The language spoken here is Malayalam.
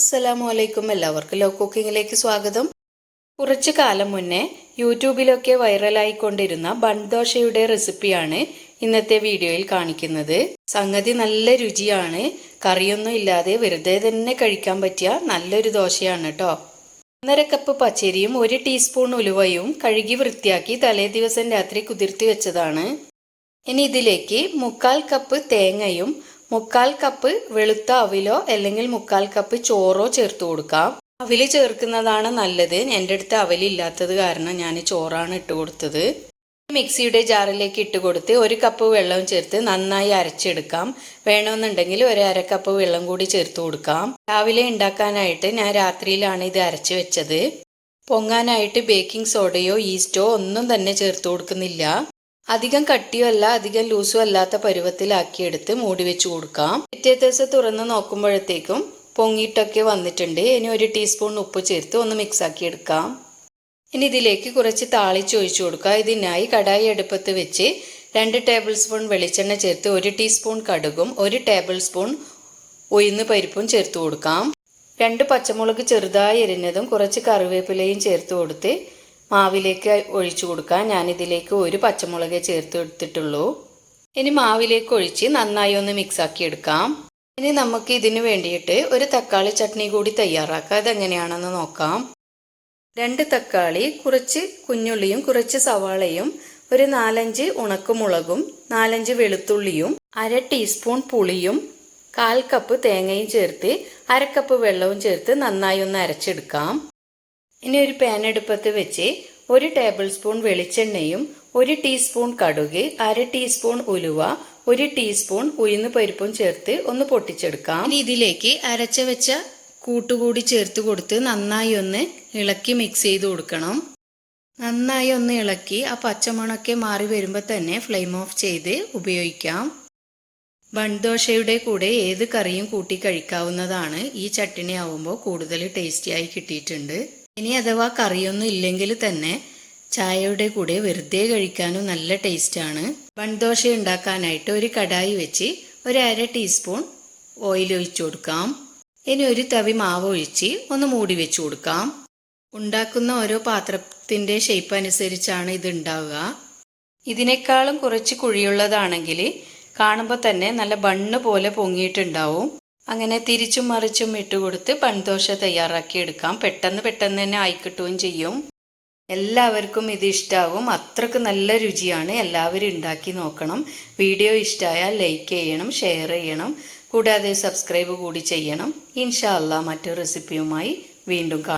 അസ്സലാമു അലൈക്കും എല്ലാവർക്കും ലോ കുക്കിങ്ങിലേക്ക് സ്വാഗതം. കുറച്ചു കാലം മുന്നേ യൂട്യൂബിലൊക്കെ വൈറലായിക്കൊണ്ടിരുന്ന ബൺദോശയുടെ റെസിപ്പിയാണ് ഇന്നത്തെ വീഡിയോയിൽ കാണിക്കുന്നത്. സംഗതി നല്ല രുചിയാണ്. കറിയൊന്നും ഇല്ലാതെ വെറുതെ തന്നെ കഴിക്കാൻ പറ്റിയ നല്ലൊരു ദോശയാണ് കേട്ടോ ഒന്നര കപ്പ് പച്ചരിയും ഒരു ടീസ്പൂൺ ഉലുവയും കഴുകി വൃത്തിയാക്കി തലേ ദിവസം രാത്രി കുതിർത്തി വെച്ചതാണ്. ഇനി ഇതിലേക്ക് മുക്കാൽ കപ്പ് തേങ്ങയും മുക്കാൽ കപ്പ് വെളുത്ത അവിലോ അല്ലെങ്കിൽ മുക്കാൽ കപ്പ് ചോറോ ചേർത്ത് കൊടുക്കാം. അവിൽ ചേർക്കുന്നതാണ് നല്ലത്. എന്റെ അടുത്ത് അവലില്ലാത്തത് കാരണം ഞാൻ ചോറാണ് ഇട്ട് കൊടുത്തത്. മിക്സിയുടെ ജാറിലേക്ക് ഇട്ട് കൊടുത്ത് ഒരു കപ്പ് വെള്ളവും ചേർത്ത് നന്നായി അരച്ചെടുക്കാം. വേണമെന്നുണ്ടെങ്കിൽ ഒരു അര കപ്പ് വെള്ളം കൂടി ചേർത്ത് കൊടുക്കാം. രാവിലെ ഉണ്ടാക്കാനായിട്ട് ഞാൻ രാത്രിയിലാണ് ഇത് അരച്ച് വെച്ചത്. പൊങ്ങാനായിട്ട് ബേക്കിംഗ് സോഡയോ ഈസ്റ്റോ ഒന്നും തന്നെ ചേർത്ത് കൊടുക്കുന്നില്ല. അധികം കട്ടിയോ അല്ല അധികം ലൂസും അല്ലാത്ത പരുവത്തിലാക്കിയെടുത്ത് മൂടി വെച്ച് കൊടുക്കാം. പിറ്റേ ദിവസം തുറന്ന് നോക്കുമ്പോഴത്തേക്കും പൊങ്ങിയിട്ടൊക്കെ വന്നിട്ടുണ്ട്. ഇനി ഒരു ടീസ്പൂൺ ഉപ്പ് ചേർത്ത് ഒന്ന് മിക്സ് ആക്കി എടുക്കാം. ഇനി ഇതിലേക്ക് കുറച്ച് താളിച്ച് ഒഴിച്ചു കൊടുക്കുക ഇതിനായി കടായി അടുപ്പത്ത് വെച്ച് രണ്ട് ടേബിൾ സ്പൂൺ വെളിച്ചെണ്ണ ചേർത്ത് ഒരു ടീസ്പൂൺ കടുകും ഒരു ടേബിൾ സ്പൂൺ ഉഴുന്ന് പരിപ്പും ചേർത്ത് കൊടുക്കാം. രണ്ട് പച്ചമുളക് ചെറുതായി എരിഞ്ഞതും കുറച്ച് കറിവേപ്പിലയും ചേർത്ത് കൊടുത്ത് മാവിലേക്ക് ഒഴിച്ചു കൊടുക്കാം ഞാനിതിലേക്ക് ഒരു പച്ചമുളക് ചേർത്ത് എടുത്തിട്ടുള്ളൂ. ഇനി മാവിലേക്ക് ഒഴിച്ച് നന്നായി ഒന്ന് മിക്സ് ആക്കി എടുക്കാം. ഇനി നമുക്ക് ഇതിന് വേണ്ടിയിട്ട് ഒരു തക്കാളി ചട്നി കൂടി തയ്യാറാക്കാം. അതെങ്ങനെയാണെന്ന് നോക്കാം. രണ്ട് തക്കാളി കുറച്ച് കുഞ്ഞുള്ളിയും കുറച്ച് സവാളയും ഒരു നാലഞ്ച് ഉണക്കമുളകും നാലഞ്ച് വെളുത്തുള്ളിയും അര ടീസ്പൂൺ പുളിയും കാൽ കപ്പ് തേങ്ങയും ചേർത്ത് അര കപ്പ് വെള്ളവും ചേർത്ത് നന്നായി ഒന്ന് അരച്ചെടുക്കാം. ഇനി ഒരു പാൻ അടുപ്പത്ത് വെച്ച് ഒരു ടേബിൾ സ്പൂൺ വെളിച്ചെണ്ണയും ഒരു ടീസ്പൂൺ കടുക് അര ടീസ്പൂൺ ഉലുവ ഒരു ടീസ്പൂൺ ഉഴുന്ന് പരിപ്പും ചേർത്ത് ഒന്ന് പൊട്ടിച്ചെടുക്കാം. ഇനി ഇതിലേക്ക് അരച്ച വെച്ച കൂട്ടുകൂടി ചേർത്ത് കൊടുത്ത് നന്നായി ഒന്ന് ഇളക്കി മിക്സ് ചെയ്ത് കൊടുക്കണം. നന്നായി ഒന്ന് ഇളക്കി ആ പച്ചമണൊക്കെ മാറി വരുമ്പോൾ തന്നെ ഫ്ലെയിം ഓഫ് ചെയ്ത് ഉപയോഗിക്കാം. ബൺദോശയുടെ കൂടെ ഏത് കറിയും കൂട്ടി കഴിക്കാവുന്നതാണ്. ഈ ചട്ടിണി ആവുമ്പോൾ കൂടുതൽ ടേസ്റ്റിയായി കിട്ടിയിട്ടുണ്ട്. ഇനി അഥവാ കറിയൊന്നും ഇല്ലെങ്കിൽ തന്നെ ചായയുടെ കൂടെ വെറുതെ കഴിക്കാനും നല്ല ടേസ്റ്റാണ്. ബൺദോശ ഉണ്ടാക്കാനായിട്ട് ഒരു കടായി വെച്ച് ഒരു അര ടീസ്പൂൺ ഓയിൽ ഒഴിച്ചു കൊടുക്കാം. ഇനി ഒരു തവി മാവ് ഒഴിച്ച് ഒന്ന് മൂടി വെച്ചു കൊടുക്കാം. ഉണ്ടാക്കുന്ന ഓരോ പാത്രത്തിന്റെ ഷേപ്പ് അനുസരിച്ചാണ് ഇത് ഉണ്ടാവുക. ഇതിനേക്കാളും കുറച്ച് കുഴിയുള്ളതാണെങ്കിൽ കാണുമ്പോൾ തന്നെ നല്ല ബണ്ണ് പോലെ പൊങ്ങിയിട്ടുണ്ടാവും. അങ്ങനെ തിരിച്ചും മറിച്ചും ഇട്ടുകൊടുത്ത് പൺദോശ തയ്യാറാക്കി എടുക്കാം. പെട്ടെന്ന് പെട്ടെന്ന് തന്നെ ആയിക്കിട്ടുകയും ചെയ്യും. എല്ലാവർക്കും ഇത് ഇഷ്ടാവും. അത്രയ്ക്ക് നല്ല രുചിയാണ്. എല്ലാവരും ഉണ്ടാക്കി നോക്കണം. വീഡിയോ ഇഷ്ടമായാൽ ലൈക്ക് ചെയ്യണം ഷെയർ ചെയ്യണം. കൂടാതെ സബ്സ്ക്രൈബ് കൂടി ചെയ്യണം. ഇൻഷാല്ല മറ്റൊരു റെസിപ്പിയുമായി വീണ്ടും കാണാം.